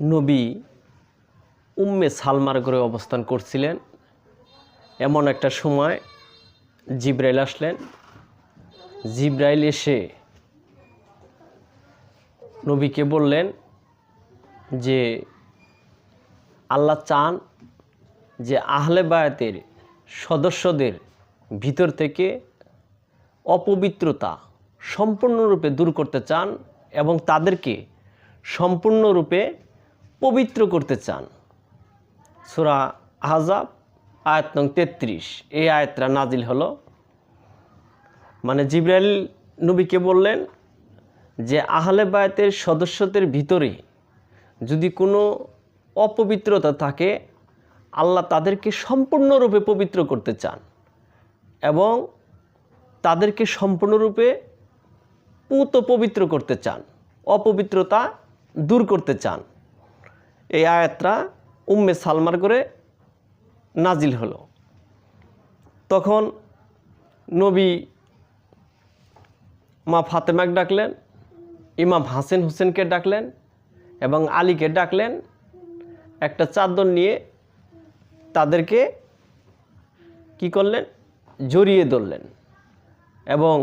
নবী উম্মে সালমার ঘরে অবস্থান করছিলেন। এমন একটা সময় জিব্রাইল আসলেন। জিব্রাইল এসে নবীকে বললেন যে, আল্লাহ চান যে আহলে বায়াতের সদস্যদের ভিতর থেকে অপবিত্রতা সম্পূর্ণরূপে দূর করতে চান এবং তাদেরকে সম্পূর্ণরূপে পবিত্র করতে চান। সুরা আহজাব, আয়াত নং তেত্রিশ। এই আয়াতটা নাজিল হলো। মানে জিব্রাইল নবীকে বললেন যে, আহলে বায়াতের সদস্যদের ভিতরে যদি কোনো অপবিত্রতা থাকে, আল্লাহ তাদেরকে সম্পূর্ণরূপে পবিত্র করতে চান এবং তাদেরকে সম্পূর্ণরূপে পুত পবিত্র করতে চান, অপবিত্রতা দূর করতে চান। এই আয়াতটা উম্মে সালমার করে নাজিল হলো। তখন নবী মা ফাতেমাকে ডাকলেন, ইমাম হাসেন হোসেনকে ডাকলেন এবং আলীকে ডাকলেন একটা চাদর নিয়ে তাদেরকে কি করলেন? জড়িয়ে ধরলেন এবং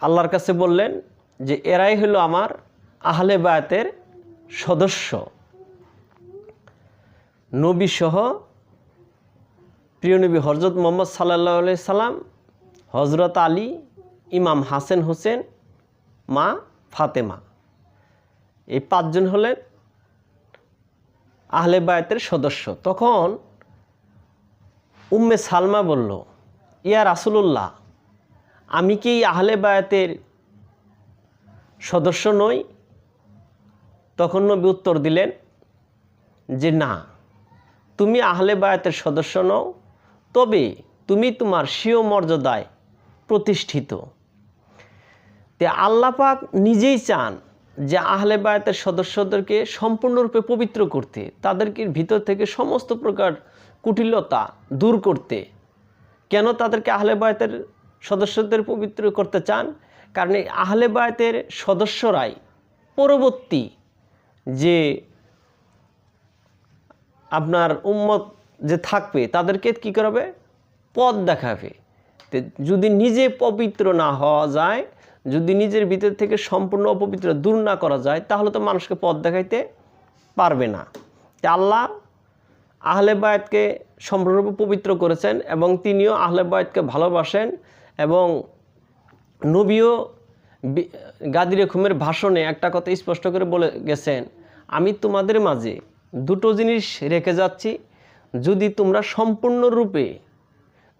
আল্লাহর কাছে বললেন যে, এরাই হলো আমার আহলে বায়াতের সদস্য। নবী সহ প্রিয় নবী হজরত মোহাম্মদ সাল্লাহ সাল্লাম হজরত আলী, ইমাম হাসেন হোসেন, মা ফাতেমা। এই পাঁচজন হলেন আহলে বায়াতের সদস্য। তখন উম্মে সালমা বলল, ইয়া রাসুলুল্লাহ, আমি কি আহলে বায়াতের সদস্য নই? তখন নবী উত্তর দিলেন যে না, তুমি আহলে বায়াতের সদস্য নও, তবে তুমি তোমার স্বীয় মর্যাদায় প্রতিষ্ঠিত। তে আল্লাপাক নিজেই চান যে আহলে বায়াতের সদস্যদেরকে সম্পূর্ণরূপে পবিত্র করতে, তাদেরকে ভিতর থেকে সমস্ত প্রকার কুটিলতা দূর করতে। কেন তাদেরকে আহলে বায়াতের সদস্যদের পবিত্র করতে চান? কারণ এই আহলে বায়াতের সদস্যরাই পরবর্তী যে আপনার উম্মত যে থাকবে, তাদেরকে কি করবে? পথ দেখাবে। যদি নিজে পবিত্র না হওয়া যায়, যদি নিজের ভিতর থেকে সম্পূর্ণ অপবিত্র দূর না করা যায়, তাহলে তো মানুষকে পথ দেখাইতে পারবে না। তা আল্লাহ আহলে বায়াতকে সম্পূর্ণরূপে পবিত্র করেছেন এবং তিনিও আহলে বায়াতকে ভালোবাসেন এবং নবীও গাদির খুমের ভাষণে একটা কথা স্পষ্ট করে বলে গেছেন, আমি তোমাদের মাঝে দুটো জিনিস রেখে যাচ্ছি। যদি তোমরা সম্পূর্ণরূপে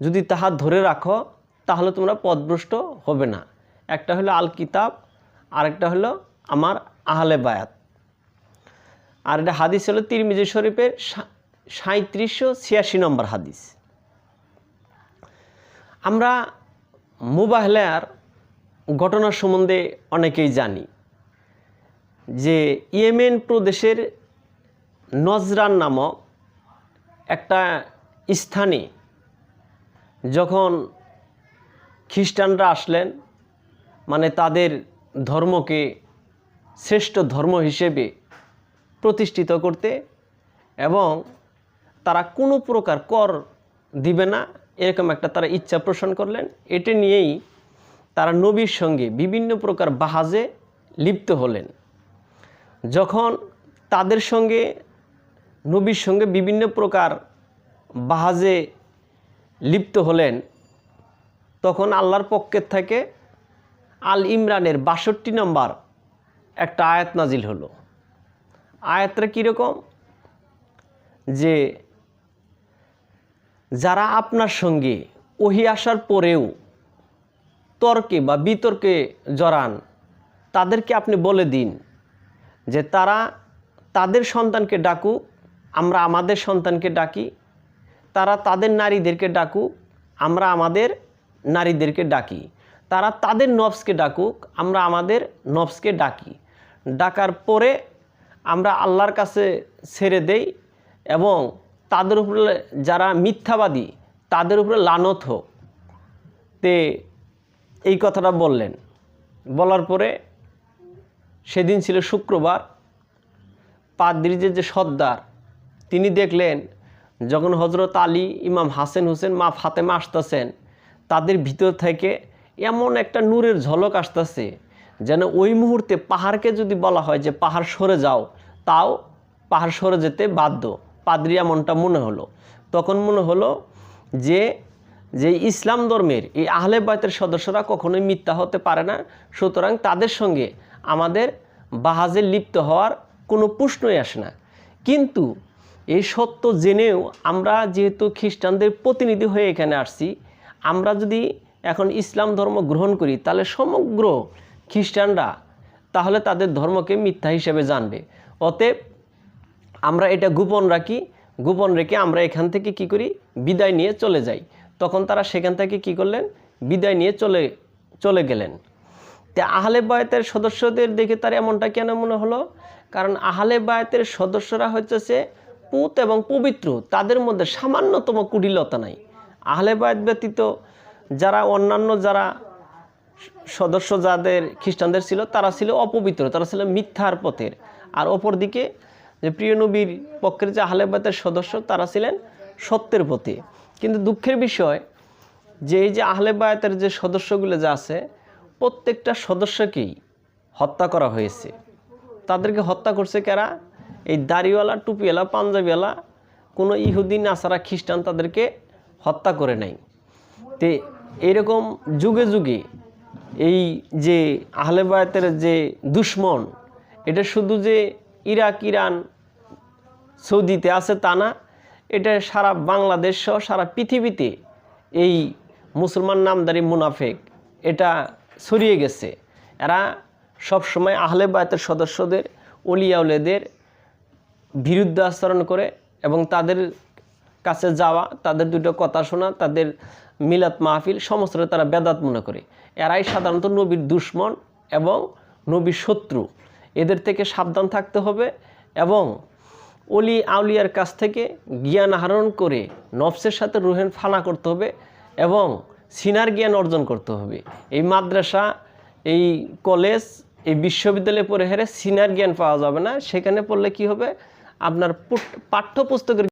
যদি তাহা ধরে রাখো, তাহলে তোমরা পদভ্রষ্ট হবে না। একটা হলো আল কিতাব, আরেকটা হলো আমার আহলে বায়াত। আর এটা হাদিস হলো তিরমিজি শরীফের সাঁত্রিশশো ছিয়াশি নম্বর হাদিস। আমরা মুবাহলার ঘটনা সম্বন্ধে অনেকেই জানি যে ইয়েমেন প্রদেশের নজরান নামক একটা স্থানে যখন খ্রিস্টানরা আসলেন মানে তাদের ধর্মকে শ্রেষ্ঠ ধর্ম হিসেবে প্রতিষ্ঠিত করতে এবং তারা কোনো প্রকার কর দিবে না, এরকম একটা তারা ইচ্ছা পোষণ করলেন। এটা নিয়েই তারা নবীর সঙ্গে বিভিন্ন প্রকার বাহাজে লিপ্ত হলেন। যখন তাদের সঙ্গে, নবীর সঙ্গে বিভিন্ন প্রকার বাহাজে লিপ্ত হলেন, তখন আল্লাহর পক্ষের থেকে আল ইমরানের বাষট্টি নম্বর একটা আয়াত নাজিল হলো। আয়াতটা কীরকম যে যারা আপনার সঙ্গে ওহি আসার পরেও তর্কে বা বিতর্কে জড়ান, তাদেরকে আপনি বলে দিন যে তারা তাদের সন্তানকে ডাকুক, আমরা আমাদের সন্তানকে ডাকি, তারা তাদের নারীদেরকে ডাকুক, আমরা আমাদের নারীদেরকে ডাকি, তারা তাদের নবসকে ডাকুক, আমরা আমাদের নবসকে ডাকি। ডাকার পরে আমরা আল্লাহর কাছে ছেড়ে দেই এবং তাদের উপরে যারা মিথ্যাবাদী, তাদের উপরে লানত হোক। তে এই কথাটা বললেন। বলার পরে সেদিন ছিল শুক্রবার, পাদ্রিজের যে সর্দার, তিনি দেখলেন যখন হজরত আলী, ইমাম হাসেন হোসেন মা ফাতেমা আসতেছেন, তাদের ভিতর থেকে এমন একটা নূরের ঝলক আসতেছে যেন ওই মুহূর্তে পাহাড়কে যদি বলা হয় যে পাহাড় সরে যাও, তাও পাহাড় সরে যেতে বাধ্য। পাদ্রি এমনটা মনে হলো। তখন মনে হলো যে যে ইসলাম ধর্মের এই আহলে বায়তের সদস্যরা কখনোই মিথ্যা হতে পারে না। সুতরাং তাদের সঙ্গে আমাদের বাহাজে লিপ্ত হওয়ার কোনো প্রশ্নই আসে না। কিন্তু এই সত্য জেনেও আমরা যেহেতু খ্রিস্টানদের প্রতিনিধি হয়ে এখানে আসছি, আমরা যদি এখন ইসলাম ধর্ম গ্রহণ করি, তাহলে সমগ্র খ্রিস্টানরা তাহলে তাদের ধর্মকে মিথ্যা হিসেবে জানবে। অতএব আমরা এটা গোপন রাখি, গোপন রেখে আমরা এখান থেকে কি করি? বিদায় নিয়ে চলে যাই। তখন তারা সেখান থেকে কি করলেন? বিদায় নিয়ে চলে চলে গেলেন। তে আহলে বায়তের সদস্যদের দেখে তার এমনটা কেন মনে হলো? কারণ আহলে বায়তের সদস্যরা হচ্ছে পুত এবং পবিত্র, তাদের মধ্যে সামান্যতম কুটিলতা নাই। আহলে বায়ত ব্যতীত যারা অন্যান্য যারা সদস্য যাদের খ্রিস্টানদের ছিল, তারা ছিল অপবিত্র, তারা ছিল মিথ্যার পথের। আর অপরদিকে যে প্রিয় নবীর পক্ষের যে আহলেবাদের সদস্য, তারা ছিলেন সত্যের পথে। কিন্তু দুঃখের বিষয়, যে এই যে আহলেবায়তের যে সদস্যগুলো যা আছে, প্রত্যেকটা সদস্যকেই হত্যা করা হয়েছে। তাদেরকে হত্যা করছে কারা? এই দাড়িওয়ালা, টুপিওয়ালা, পাঞ্জাবিওয়ালা, কোনো ইহুদিন আসারা খ্রিস্টান তাদেরকে হত্যা করে নাই। তে এরকম যুগে যুগে এই যে আহলেবায়তের যে দুশ্মন, এটা শুধু যে ইরাক, ইরান, সৌদিতে আছে তা না এটা সারা বাংলাদেশ সহ সারা পৃথিবীতে এই মুসলমান নামদারি মুনাফেক এটা ছড়িয়ে গেছে। এরা সবসময় আহলে বায়তের সদস্যদের অলিয়াউলেদের বিরুদ্ধে আচরণ করে এবং তাদের কাছে যাওয়া, তাদের দুটো কথা শোনা, তাদের মিলাত মাহফিল সমস্তটা তারা বেদাত মনে করে। এরাই সাধারণত নবীর দুশ্মন এবং নবীর শত্রু। এদের থেকে সাবধান থাকতে হবে এবং অলি আউলিয়ার কাছ থেকে জ্ঞান আহরণ করে নফসের সাথে রুহেন ফানা করতে হবে এবং সিনার জ্ঞান অর্জন করতে হবে। এই মাদ্রাসা, এই কলেজ, এই বিশ্ববিদ্যালয়ে পড়ে হেরে সিনার জ্ঞান পাওয়া যাবে না। সেখানে পড়লে কি হবে? আপনার পাঠ্যপুস্তকের